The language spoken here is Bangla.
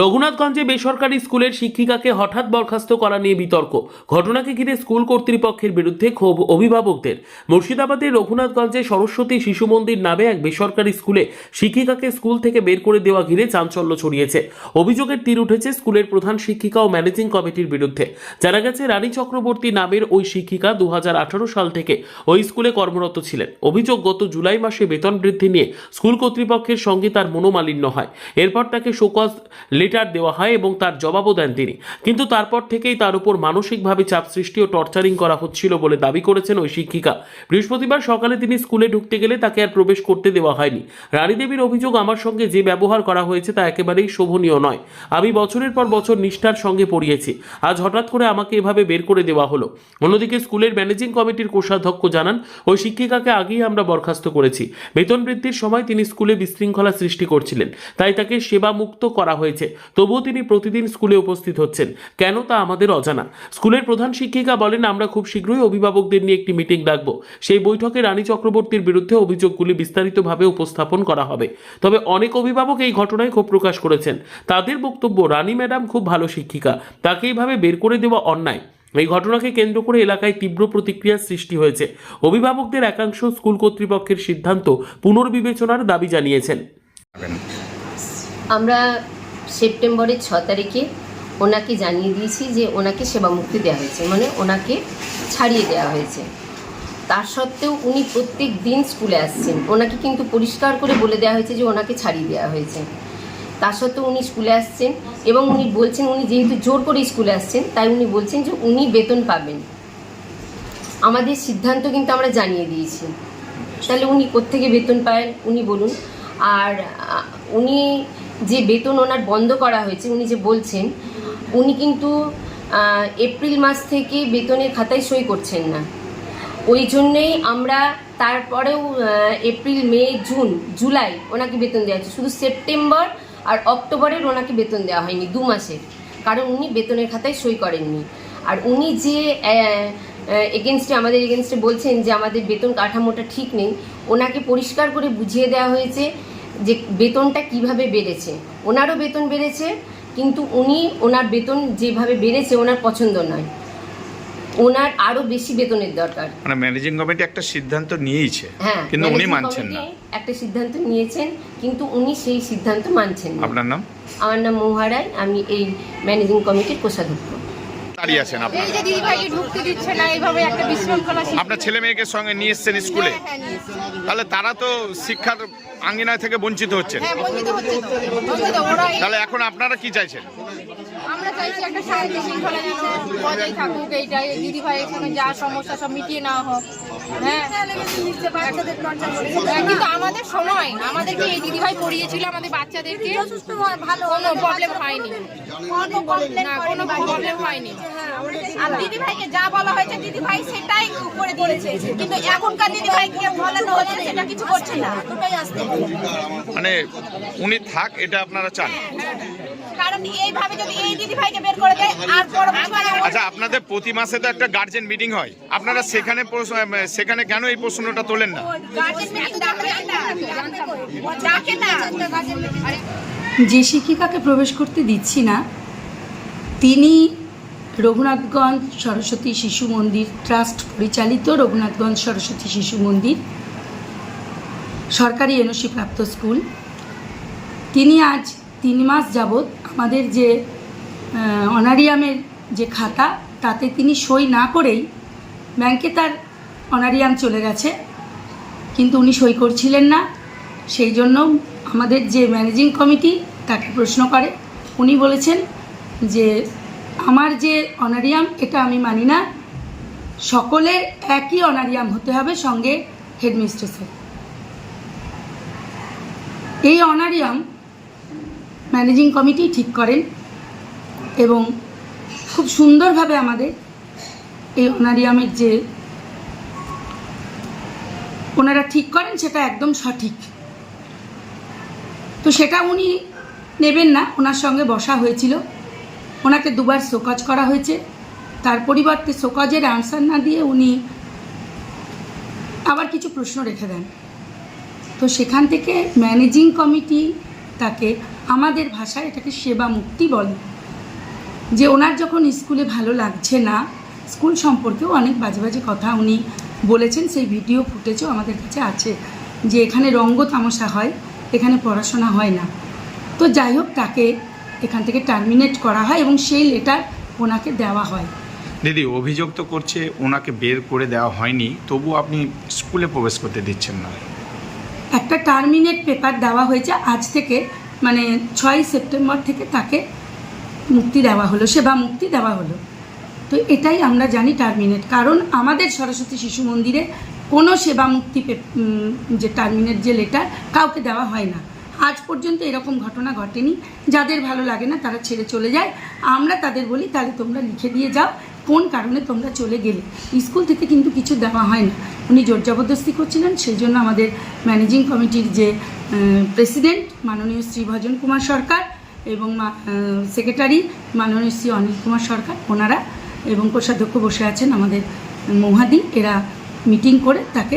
রঘুনাথগঞ্জে বেসরকারি স্কুলের শিক্ষিকাকে হঠাৎ বরখাস্ত করা নিয়ে বিতর্ক। ঘটনাকে ঘিরে স্কুল কর্তৃপক্ষের বিরুদ্ধে ক্ষোভ অভিভাবকদের। মুর্শিদাবাদের রঘুনাথগঞ্জে সরস্বতী শিশু মন্দির নামে এক বেসরকারি স্কুলে শিক্ষিকাকে স্কুল থেকে বের করে দেওয়া ঘিরে চাঞ্চল্য ছড়িয়েছে। অভিযোগের তীর উঠেছে স্কুলের প্রধান শিক্ষিকা ও ম্যানেজিং কমিটির বিরুদ্ধে। জানা গেছে, রানী চক্রবর্তী নামের ওই শিক্ষিকা দু হাজার আঠারো সাল থেকে ওই স্কুলে কর্মরত ছিলেন। অভিযোগ, গত জুলাই মাসে বেতন বৃদ্ধি নিয়ে স্কুল কর্তৃপক্ষের সঙ্গে তার মনোমালিন্য হয়। এরপর তাকে শোকজ লেটার দেওয়া হয় এবং তার জবাবও দেন তিনি। কিন্তু তারপর থেকেই তার উপর মানসিকভাবে চাপ সৃষ্টি ও টর্চারিং করা হচ্ছিল বলে দাবি করেছেন ওই শিক্ষিকা। বৃহস্পতিবার সকালে তিনি স্কুলে ঢুকতে গেলে তাকে আর প্রবেশ করতে দেওয়া হয়নি। রানী দেবীর অভিযোগ আমার সঙ্গে যে ব্যবহার করা হয়েছে তা একেবারেই শোভনীয় নয়। আমি বছরের পর বছর নিষ্ঠার সঙ্গে পড়িয়েছি। আজ হঠাৎ করে আমাকে এভাবে বের করে দেওয়া হলো। অন্যদিকে স্কুলের ম্যানেজিং কমিটির কোষাধ্যক্ষ জানান, ওই শিক্ষিকাকে আগেই আমরা বরখাস্ত করেছি। বেতন বৃদ্ধির সময় তিনি স্কুলে বিশৃঙ্খলা সৃষ্টি করছিলেন। তাই তাকে সেবা মুক্ত করা হয়েছে। তবুও তিনি প্রতিদিন স্কুলে উপস্থিত হচ্ছেন। কেন তা আমাদের অজানা। স্কুলের প্রধান শিক্ষিকা বলেন, আমরা খুব শীঘ্রই অভিভাবকদের নিয়ে একটি মিটিং ডাকবো। সেই বৈঠকে রানী চক্রবর্তীর বিরুদ্ধে অভিযোগগুলি বিস্তারিতভাবে উপস্থাপন করা হবে। তবে অনেক অভিভাবক এই ঘটনায় ক্ষোভ প্রকাশ করেছেন। তাদের বক্তব্য, রানী ম্যাডাম খুব ভালো শিক্ষিকা। তাকে এইভাবে বের করে দেওয়া অন্যায়। এই ঘটনাকে কেন্দ্র করে এলাকায় তীব্র প্রতিক্রিয়ার সৃষ্টি হয়েছে। অভিভাবকদের একাংশ স্কুল কর্তৃপক্ষের সিদ্ধান্ত পুনর্বিবেচনার দাবি জানিয়েছেন। আমরা সেপ্টেম্বরের ছ তারিখে ওনাকে জানিয়ে দিয়েছি যে ওনাকে সেবা মুক্তি দেওয়া হয়েছে মানে ওনাকে ছাড়িয়ে দেওয়া হয়েছে। তার সত্ত্বেও উনি প্রত্যেক দিন স্কুলে আসছেন। ওনাকে কিন্তু পরিষ্কার করে বলে দেওয়া হয়েছে যে ওনাকে ছাড়িয়ে দেওয়া হয়েছে। তার সত্ত্বেও উনি স্কুলে আসছেন এবং উনি বলছেন, উনি যেহেতু জোর করে স্কুলে আসছেন, তাই উনি বলছেন যে উনি বেতন পাবেন। আমাদের সিদ্ধান্ত কিন্তু আমরা জানিয়ে দিয়েছি। তাহলে উনি কোত্থেকে বেতন পায় উনি বলুন। আর উনি যে বেতন ওনার বন্ধ করা হয়েছে, উনি যে বলছেন, উনি কিন্তু এপ্রিল মাস থেকে বেতনের খাতায় সই করছেন না। ওই জন্যেই আমরা তারপরেও এপ্রিল, মে, জুন, জুলাই ওনাকে বেতন দেওয়া হচ্ছে শুধু সেপ্টেম্বর আর অক্টোবরের ওনাকে বেতন দেওয়া হয়নি, দু মাসের। কারণ উনি বেতনের খাতায় সই করেননি। আর উনি যে এগেনস্টে আমাদের এগেনস্টে বলছেন যে আমাদের বেতন কাঠামোটা ঠিক নেই, ওনাকে পরিষ্কার করে বুঝিয়ে দেওয়া হয়েছে যে বেতনটা কীভাবে বেড়েছে। ওনারও বেতন বেড়েছে কিন্তু উনি ওনার বেতন যেভাবে বেড়েছে ওনার পছন্দ নয়। ওনার আরও বেশি বেতনের দরকার। মানে ম্যানেজিং কমিটি একটা সিদ্ধান্ত নিয়েইছে হ্যাঁ কিন্তু উনি মানছেন না। একটা সিদ্ধান্ত নিয়েছেন কিন্তু উনি সেই সিদ্ধান্ত মানছেন না। আপনার নাম? আমার নাম মৌহারায় আমি এই ম্যানেজিং কমিটির কোষাধ্যক্ষ। দাঁড়িয়ে আছেন এই যে দিদিভাইকে ঢুকতে দিচ্ছে না এইভাবে একটা বিশৃঙ্খলা সৃষ্টি- আপনার ছেলে মেয়েকে সঙ্গে নিয়ে এসছেন স্কুলে হ্যাঁ, হ্যাঁ, নিয়ে এসেছি। তাহলে তারা তো শিক্ষার আঙ্গিনায় থেকে বঞ্চিত হচ্ছেন হ্যাঁ বঞ্চিত হচ্ছে তো। বঞ্চিত ওরা এই- তাহলে এখন আপনারা কি চাইছেন চাইছি একটা শান্তি শৃঙ্খলা যেন বজায় থাকুক এইটাই। দিদি ভাইয়ের সঙ্গে যা সমস্যা সব মিটিয়ে নেওয়া হোক। হ্যাঁ? হ্যাঁ, কিন্তু আমাদের সময় আমাদেরকে এই দিদি ভাই পড়িয়েছিল আমাদের বাচ্চাদেরকে। কোনো প্রবলেম হয়নি। না কোনো প্রবলেম হয়নি। আর দিদি ভাইকে যা বলা হয়েছে দিদি ভাই সেটাই করে দিয়েছে কিন্তু এখনকার দিদি ভাইকে বলানো হচ্ছে সেটা কিছু করছে না। দুটোই আসতে মানে উনি থাক এটা আপনারা চান। কারণ এইভাবে যদি এই দিদি ভাইকে বের করে দেয় আর আচ্ছা আপনাদের প্রতি মাসে তো একটা গার্জেন মিটিং হয়। আপনারা সেখানে সেখানে কেন এই প্রশ্নটা তোলেন না? গার্জেন মিটিং ডাকে না। ডাকে না। যে শিক্ষিকাকে প্রবেশ করতে দিচ্ছি না তিনি রঘুনাথগঞ্জ সরস্বতী শিশু মন্দির ট্রাস্ট পরিচালিত রঘুনাথগঞ্জ সরস্বতী শিশু মন্দির সরকারি এনওসি প্রাপ্ত স্কুল। তিনি আজ তিন মাস যাবৎ আমাদের যে অনারিয়ামের যে খাতা, তাতে তিনি সই না করেই ব্যাংকে তার অনারিয়াম চলে গেছে। কিন্তু উনি সই করছিলেন না। সেই জন্য আমাদের যে ম্যানেজিং কমিটি তাকে প্রশ্ন করে। উনি বলেছেন যে, আমার যে অনারিয়াম, এটা আমি মানি না। সকলের একই অনারিয়াম হতে হবে সঙ্গে হেডমিস্ট্রেসের। এই অনারিয়াম ম্যানেজিং কমিটি ঠিক করেন এবং খুব সুন্দরভাবে আমাদের এই অনারিয়ামের যে ওনারা ঠিক করেন সেটা একদম সঠিক। তো সেটা উনি নেবেন না, ওনার সঙ্গে বসা হয়েছিল। ওনাকে দুবার শোকজ করা হয়েছে। তার পরিবর্তে শোকজের আনসার না দিয়ে উনি আবার কিছু প্রশ্ন রেখে দেন। তো সেখান থেকে ম্যানেজিং কমিটি তাকে আমাদের ভাষায় এটাকে সেবা মুক্তি বলে। যে ওনার যখন স্কুলে ভালো লাগছে না, স্কুল সম্পর্কেও অনেক বাজে বাজে কথা উনি বলেছেন, সেই ভিডিও ফুটেজও আমাদের কাছে আছে যে এখানে রঙ্গ তামাশা হয়, এখানে পড়াশোনা হয় না। তো যাই হোক, তাকে এখান থেকে টার্মিনেট করা হয় এবং সেই লেটার ওনাকে দেওয়া হয়। দিদি, অভিযোগ তো করছে ওনাকে বের করে দেওয়া হয়নি তবু আপনি স্কুলে প্রবেশ করতে দিচ্ছেন না। একটা টার্মিনেট পেপার দেওয়া হয়েছে, আজ থেকে মানে ছয় সেপ্টেম্বর থেকে তাকে মুক্তি দেওয়া হলো, সেবা মুক্তি দেওয়া হলো। তো এটাই আমরা জানি টার্মিনেট কারণ আমাদের সরস্বতী শিশু মন্দিরে কোনো সেবা মুক্তি যে টার্মিনেট যে লেটার কাউকে দেওয়া হয় না। আজ পর্যন্ত এরকম ঘটনা ঘটেনি। যাদের ভালো লাগে না তারা ছেড়ে চলে যায়। আমরা তাদের বলি, তাহলে তোমরা লিখে দিয়ে যাও। কোন কারণে তোমরা চলে গেলে? স্কুল থেকে কিন্তু কিছু দেওয়া হয় না উনি জোর জবরদস্তি করছিলেন, সেই জন্য আমাদের ম্যানেজিং কমিটির যে প্রেসিডেন্ট মাননীয় শ্রী ভজন কুমার সরকার এবং সেক্রেটারি মাননীয় শ্রী অনিল কুমার সরকার, ওনারা এবং কোষাধ্যক্ষ বসে আছেন আমাদের মহাদি, এরা মিটিং করে তাকে